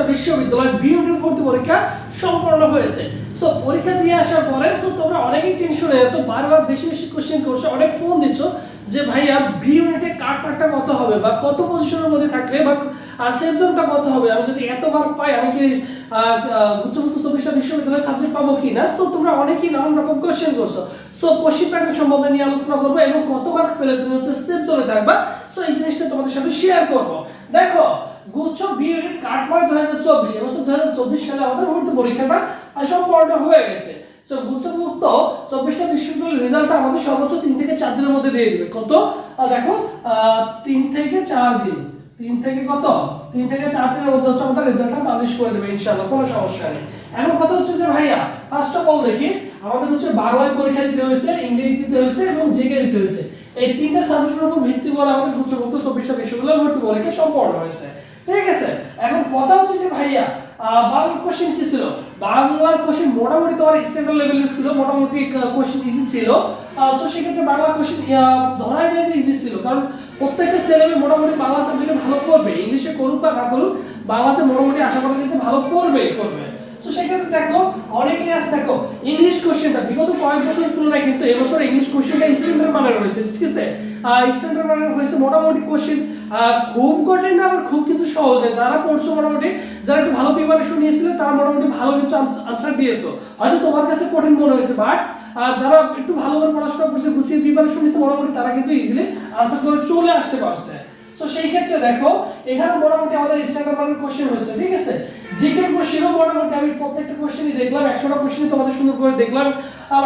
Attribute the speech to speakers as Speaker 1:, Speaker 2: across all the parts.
Speaker 1: চব্বিশটা বিশ্ববিদ্যালয় বিএড ভর্তি পরীক্ষা সম্পন্ন হয়েছে। সো পরীক্ষা দিয়ে আসার পরে সো তোমরা অনেকেই টেনশনে আছো, বারবার বেশি বেশি কোশ্চেন করছ, অনেক ফোন দিচ্ছ যে, ভাইয়া বি ইউনিটে কাট পার্টটা কত হবে? বা কত পজিশনের মধ্যে থাকলে বা সেফ কত হবে? আমি যদি এত মার্ক পাই, আমি কি গুচ্ছমুক্ত চব্বিশটা বিশ্ববিদ্যালয়ের সাবজেক্ট পাবো কি না? সো তোমরা অনেকেই নানান রকম কোশ্চেন করছ। সো কোশ্চেন প্যাটার্ন সম্বন্ধে নিয়ে আলোচনা করব এবং কত মার্ক পেলে তুমি হচ্ছে সেফ জোনে থাকবা। সো এই জিনিসটা তোমাদের সাথে শেয়ার করব। দেখো গুচ্ছ বিএড কাটমার দু হাজার চব্বিশ এবছর দু হাজার চব্বিশ সালে আমাদের ভর্তি পরীক্ষাটা সম্পন্ন হয়ে গেছে। সো গুচ্ছমুক্ত চব্বিশটা বিশ্ববিদ্যালয়ের রেজাল্টটা আমাদের সর্বোচ্চ তিন থেকে চার দিনের মধ্যে দিয়ে দিবে। কত? দেখো তিন থেকে চার দিন। তিন থেকে কত? তিন থেকে চার দিনের মধ্যে হচ্ছে আমাদের রেজাল্টটা পাবলিশ করে দেবে, ইনশাআল্লাহ, কোনো সমস্যা নেই। এখন কথা হচ্ছে যে, ভাইয়া ফার্স্ট অফ অল দেখি, আমাদের হচ্ছে বাংলায় পরীক্ষা দিতে হয়েছে ইংরেজি দিতে হয়েছে এবং জিকে দিতে হয়েছে। এই তিনটা সাবজেক্টের উপর ভিত্তি করে আমাদের গুচ্ছমুক্ত চব্বিশটা বিশ্ববিদ্যালয় ভর্তি পরীক্ষা সম্পন্ন হয়েছে। ঠিক আছে? এখন কথা হচ্ছে যে ভাইয়া বাংলার কোশ্চেন কি ছিল? বাংলার কোশ্চেন মোটামুটি তোমার স্ট্যান্ডার্ড লেভেলের ছিল, মোটামুটি কোশ্চেন ইজি ছিল। সো সেক্ষেত্রে বাংলা কোশ্চেন ধরা যায় যে ইজি ছিল। কারণ প্রত্যেকটা ছেলে মেয়ে মোটামুটি বাংলা সাবজেক্টে ভালো করবে ইংলিশে করুক বা না করুক, বাংলাতে মোটামুটি আশা করা যায় ভালো করবে করবে। সো সেক্ষেত্রে দেখো, অনেকেই আছে, দেখো ইংলিশ কোশ্চেনটা বিগত কয়েক বছরের তুলনায় কিন্তু এবছর ইংলিশ কোশ্চেনটা স্ট্যান্ডার্ড মানের হয়েছে, ঠিক আছে? স্ট্যান্ডার্ড মানের হয়েছে মোটামুটি কোশ্চেন খুব কঠিন না, আবার খুব কিন্তু সহজ না যারা পড়ছো মোটামুটি, যারা একটু ভালো প্রিপারেশন নিয়েছিলে, তারা মোটামুটি ভালো কিছু আনসার দিয়েছ। হয়তো তোমার কাছে কঠিন মনে হয়েছে বাট যারা একটু ভালো করে পড়াশোনা করছে, গুছিয়ে প্রিপারেশন নিয়েছে, মোটামুটি তারা কিন্তু ইজিলি আনসার করে চলে আসতে পারছে। সো সেই ক্ষেত্রে দেখো, এখানে মোটামুটি আমাদের স্ট্যান্ডার্ড কোশ্চেন হয়েছে, ঠিক আছে? জিকে কোশ্চেনও মোটামুটি আমি প্রত্যেকটা কোশ্চেনই দেখলাম, একশোটা কোশ্চেনই তোমাদের সুন্দর করে দেখলাম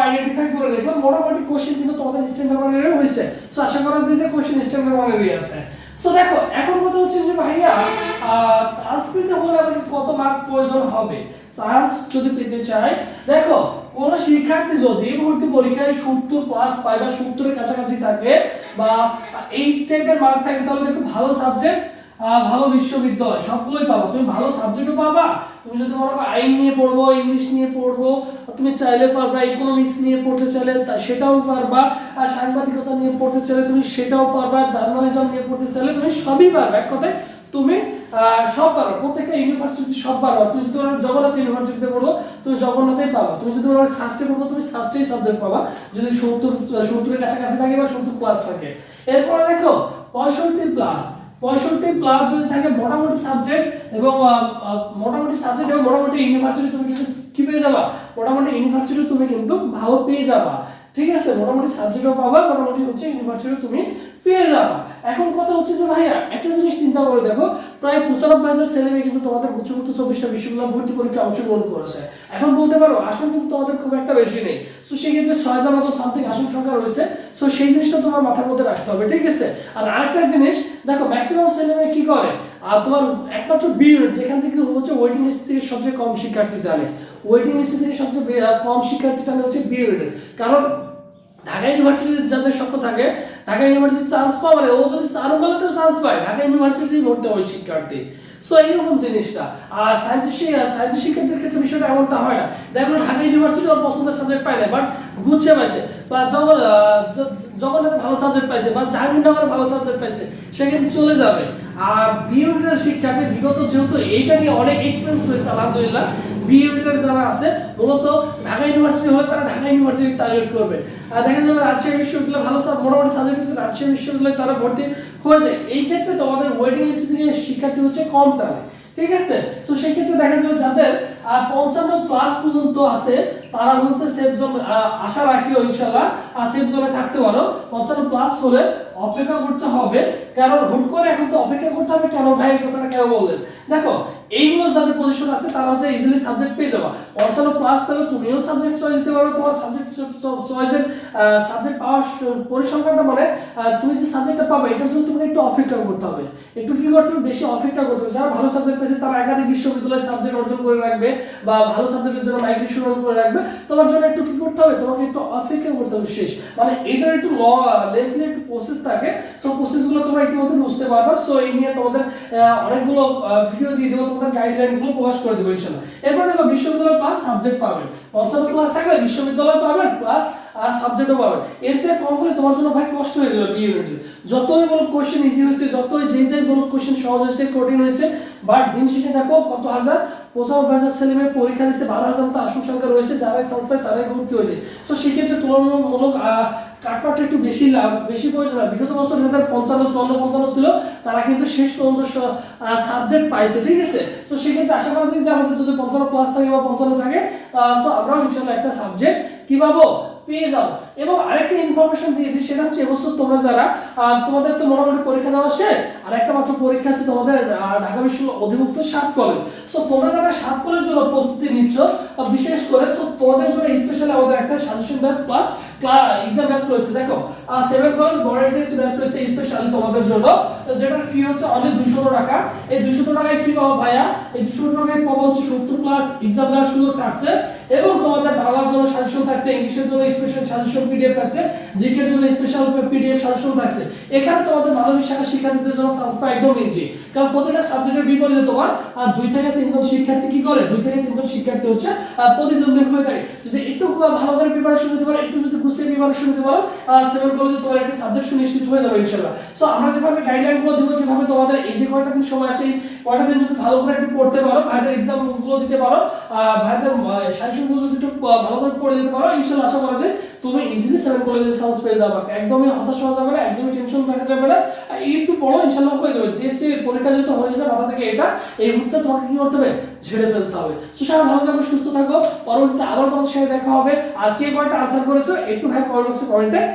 Speaker 1: আইডেন্টিফাই করে দেখলাম। মোটামুটি কোশ্চেন কিন্তু তোমাদের স্ট্যান্ডার্ড হয়েছে। সো আশা করা যে কোশ্চেন স্ট্যান্ডার্ড মানেরই আছে। সো দেখো, এখন কথা হচ্ছে যে ভাইয়া চান্স পেতে হলে আমাদের কত মার্ক প্রয়োজন হবে? চান্স যদি পেতে চাই, দেখো, কোন শিক্ষার্থী যদি ভর্তি পরীক্ষায় সত্তর প্লাস পায় বা সত্তরের কাছাকাছি থাকে বা এই টাইপের মার্ক থাকে, তাহলে দেখো ভালো সাবজেক্ট ভালো বিশ্ববিদ্যালয়, সবগুলোই পাবা। তুমি ভালো সাবজেক্টও পাবা, তুমি যদি করো আইন নিয়ে পড়ব ইংলিশ নিয়ে পড়ব তুমি চাইলে পারবা ইকোনমিক্স নিয়ে পড়তে চাইলে সেটাও পারবা, আর সাংবাদিকতা নিয়ে পড়তে চাইলে তুমি সেটাও পারবা জার্নালিজম নিয়ে পড়তে চাইলে তুমি সবই পারবে। এক কথায় তুমি সব পারো প্রত্যেকটা ইউনিভার্সিটি সব পারো তুমি যদি ধরো জগন্নাথ ইউনিভার্সিটিতে পড়ো, তুমি জগন্নাথেই পাবা। তুমি যদি ধরো সাস্টে পড়ব তুমি সাস্টেই সাবজেক্ট পাবা। যদি সত্তর, সত্তরের কাছাকাছি থাকে বা সত্তর প্লাস থাকে। এরপরে দেখো, পঁয়ষট্টি প্লাস পঁয়ষট্টি প্লাস যদি থাকে মোটামুটি সাবজেক্ট এবং মোটামুটি সাবজেক্ট এবং মোটামুটি ইউনিভার্সিটি তুমি কিন্তু কি পেয়ে যাবা? মোটামুটি ইউনিভার্সিটি তুমি কিন্তু ভালো পেয়ে যাবা। ঠিক আছে? মোটামুটি সাবজেক্টও পাবা, মোটামুটি হচ্ছে ইউনিভার্সিটি তুমি পেয়ে যাবা। এখন কথা হচ্ছে যে, ভাইয়া, একটা জিনিস চিন্তা করে দেখো, প্রায় পঁচানব্বই হাজার ছেলে মেয়ে কিন্তু তোমাদের চব্বিশটা বিশ্ববিদ্যালয় ভর্তি অংশগ্রহণ করেছে। এখন বলতে পারো, আসন কিন্তু তোমাদের খুব একটা বেশি নেই। তো সেক্ষেত্রে ছয় হাজার মতো সামথিং আসন সংখ্যা রয়েছে। সো সেই জিনিসটা তোমার মাথার মধ্যে রাখতে হবে, ঠিক আছে? আর আরেকটা জিনিস, দেখো ম্যাক্সিমাম ছেলে মেয়ে কি করে? আর তোমার একমাত্র বি যেখান থেকে হচ্ছে ওয়েটিং লিস্ট থেকে সবচেয়ে কম শিক্ষার্থী টানে ওয়েটিং লিস্ট থেকে সবচেয়ে কম শিক্ষার্থী টানে হচ্ছে বি কারণ ঢাকা ইউনিভার্সিটিতে যাদের স্বপ্ন থাকে, ঢাকা ইউনিভার্সিটি চান্স পাওয়া মানে ও যদি আরও ভালোতেও চান্স পায়, ঢাকা ইউনিভার্সিটি ভর্তি হয় শিক্ষার্থী। সো এইরকম জিনিসটা। আর সায়েন্স সায়েন্স শিক্ষার্থীর ক্ষেত্রে বিষয়টা এমনটা হয় না। দেখো, ঢাকা ইউনিভার্সিটি ওর পছন্দের সাবজেক্ট পায় না বাট গুচ্ছে পাইছে। বা জগন জগন্নাথে ভালো সাবজেক্ট পাইছে, বা জাহাঙ্গীরনগরে ভালো সাবজেক্ট পাইছে সেখানে চলে যাবে। আর বিএডের শিক্ষার্থী বিগত যেহেতু এইটা নিয়ে অনেক এক্সপেন্স হয়েছে আলহামদুলিল্লাহ যারা আছে, মূলত ঢাকা ইউনিভার্সিটি হলে তারা ঢাকা ইউনিভার্সিটি টার্গেট করবে। আর দেখা যাবে রাজশাহী বিশ্ববিদ্যালয় ভালো সব মোটামুটি রাজশাহী বিশ্ববিদ্যালয়ে তারা ভর্তি হয়ে যায়। এই ক্ষেত্রে তোমাদের ওয়েটিং লিস্ট থেকে শিক্ষার্থী হচ্ছে কম টানে, ঠিক আছে? তো সেই ক্ষেত্রে দেখা যাবে যাদের পঞ্চান্ন ক্লাস পর্যন্ত আছে, তারা হচ্ছে সেফ জোন আশা রাখিও ইনশাল্লাহ আর সেফ জোনে থাকতে পারো। পঞ্চান্ন প্লাস হলে অপেক্ষা করতে হবে, কারণ হুট করে এখন তো অপেক্ষা করতে হবে কেন ভাই, এই কথাটা কেন বললেন? দেখো এইগুলো যাদের পজিশন আছে, তারা হচ্ছে ইজিলি সাবজেক্ট পেয়ে যাবা। পঞ্চান্ন প্লাস পেলে তুমিও সাবজেক্ট চয়েস দিতে পারবে, তোমার সাবজেক্ট চয়েসের সাবজেক্ট পাওয়ার পরিসংখ্যানটা মানে তুমি যে সাবজেক্টটা পাবে, এটার জন্য তোমাকে একটু অপেক্ষা করতে হবে। একটু কি করতে হবে? বেশি অপেক্ষা করতে হবে। যারা ভালো সাবজেক্ট পেয়েছে, তারা একাধিক বিশ্ববিদ্যালয়ের সাবজেক্ট অর্জন করে রাখবে, বা ভালো সাবজেক্টের জন্য মাইগ্রেশন করে রাখবে। তোমার জন্য একটু কি করতে হবে? তোমাকে একটু অপেক্ষা করতে হবে শেষ। মানে এটার একটু ল লেন্থলি একটু প্রসেস থাকে। সো প্রসেসগুলো তোমরা ইতিমধ্যে বুঝতে পারবে। সো এই নিয়ে তোমাদের অনেকগুলো ভিডিও দিয়ে দেবো। তোমাদের গাইডলাইনগুলো প্রকাশ করে দেবো ইনশাল্লাহ এরপর দেখো, বিশ্ববিদ্যালয় প্লাস সাবজেক্ট পাবেন। পঞ্চান্ন ক্লাস থাকলে বিশ্ববিদ্যালয় পাবেন প্লাস সাবজেক্টও পাবে এর চেয়ে কম হলে তোমার জন্য ভাই কষ্ট হয়ে যাবে বি ইউনিটের যতই বলো কোশ্চেন ইজি হয়েছে, যতই যেই যেই বলো কোশ্চেন সহজ হয়েছে, কঠিন হয়েছে বাট দিন শেষে দেখো কত হাজার পঁচানব্বই হাজার ছেলে মেয়ে পরীক্ষা দিচ্ছে বারো হাজার মতো আসন সংখ্যা রয়েছে, যারাই চান্স তারাই ভর্তি হয়েছে। সো সেক্ষেত্রে তুলনামূলক আহ, একটু বেশি লাভ বেশি প্রয়োজন হয়। বিগত বছর যাদের পঞ্চান্ন চুয়ান্ন পঞ্চান্ন ছিল তারা কিন্তু শেষ পর্যন্ত সাবজেক্ট পাইছে ঠিক আছে? তো সেক্ষেত্রে আশা করা যে আমাদের যদি পঞ্চান্ন প্লাস থাকে বা পঞ্চান্ন থাকে সো আমরাও ইনশাল্লাহ একটা সাবজেক্ট কি পাবো? পেয়ে যাব এবং আরেকটা ইনফরমেশন দিয়ে দিই, সেটা হচ্ছে এবছর তোমরা যারা তোমাদের তো মোটামুটি পরীক্ষা দেওয়া শেষ, আর একটা মাত্র পরীক্ষা আছে তোমাদের ঢাকা বিশ্ববিদ্যালয় অধিভুক্ত সাত কলেজ সো তোমরা যারা সাত কলেজের জন্য প্রস্তুতি নিচ্ছ বিশেষ করে সো তোমাদের জন্য স্পেশালি আমাদের একটা suggestion batch plus exam batch রয়েছে, দেখো। সেভেন কলেজ টেস্ট ব্যাচ রয়েছে স্পেশালি তোমাদের জন্য, যেটার ফি হচ্ছে দুশো টাকা। এই দুশো টাকায় কি পাবো ভাইয়া? এই দুশো টাকায় পাবো হচ্ছে সত্তর প্লাস এক্সাম দেওয়ার সুযোগ থাকছে। এবং তোমাদের বাংলার জন্য সাজেশন থাকছে, ইংলিশের জন্য স্পেশাল সাজেশন পিডিএফ থাকছে, জিকের জন্য স্পেশাল পিডিএফ সাজেশন থাকছে। এখানে তোমাদের মানবিক শাখা শিক্ষার্থীদের জন্য সংস্থা একদম ইজি কারণ প্রতিটা সাবজেক্টের বিপরীতে তোমার আর দুই থেকে তিনজন শিক্ষার্থী কি করে? দুই থেকে তিনজন শিক্ষার্থী হচ্ছে প্রতিদ্বন্দ্বী হয়ে থাকে যদি একটু ভালো করে প্রিপারেশন নিতে পারো, একটু যদি গুছিয়ে প্রিপারেশন নিতে পারো সেভেন কলেজে তোমার একটা সাবজেক্ট সুনিশ্চিত হয়ে যাবে ইনশাআল্লাহ। সো আমরা যেভাবে গাইডলাইনগুলো দেবো, যেভাবে তোমাদের এই যে কয়টা দিন সময় আছে কয়টা দিন যদি ভালো করে একটু পড়তে পারো, ভাইদের এক্সামগুলো দিতে পারো ভাইদের সাজেশন আহ, ভালো করে পড়ে পারো। ইনশাল্লাহ আশা করা তুমি ইজিলি সেভেন সাউন্স পেয়ে যাবে। একদমই হতাশ হওয়া যাবে না একদমই টেনশন যাবে না। একটু পড়ো ইনশাল্লাহ হয়ে যাবে। জিএসটি পরীক্ষা যেহেতু হয়ে গেছে মাথা থেকে এটা এই মুহূর্তে তোমাকে কি করতে হবে? ঝেড়ে ফেলতে হবে। সো ভালো থাকো সুস্থ থাকো। পরবর্তীতে আবার তোমার সাথে দেখা হবে। আর কে কয়টা আনসার করেছ একটু ভাই কমেন্ট বক্সে কমেন্টে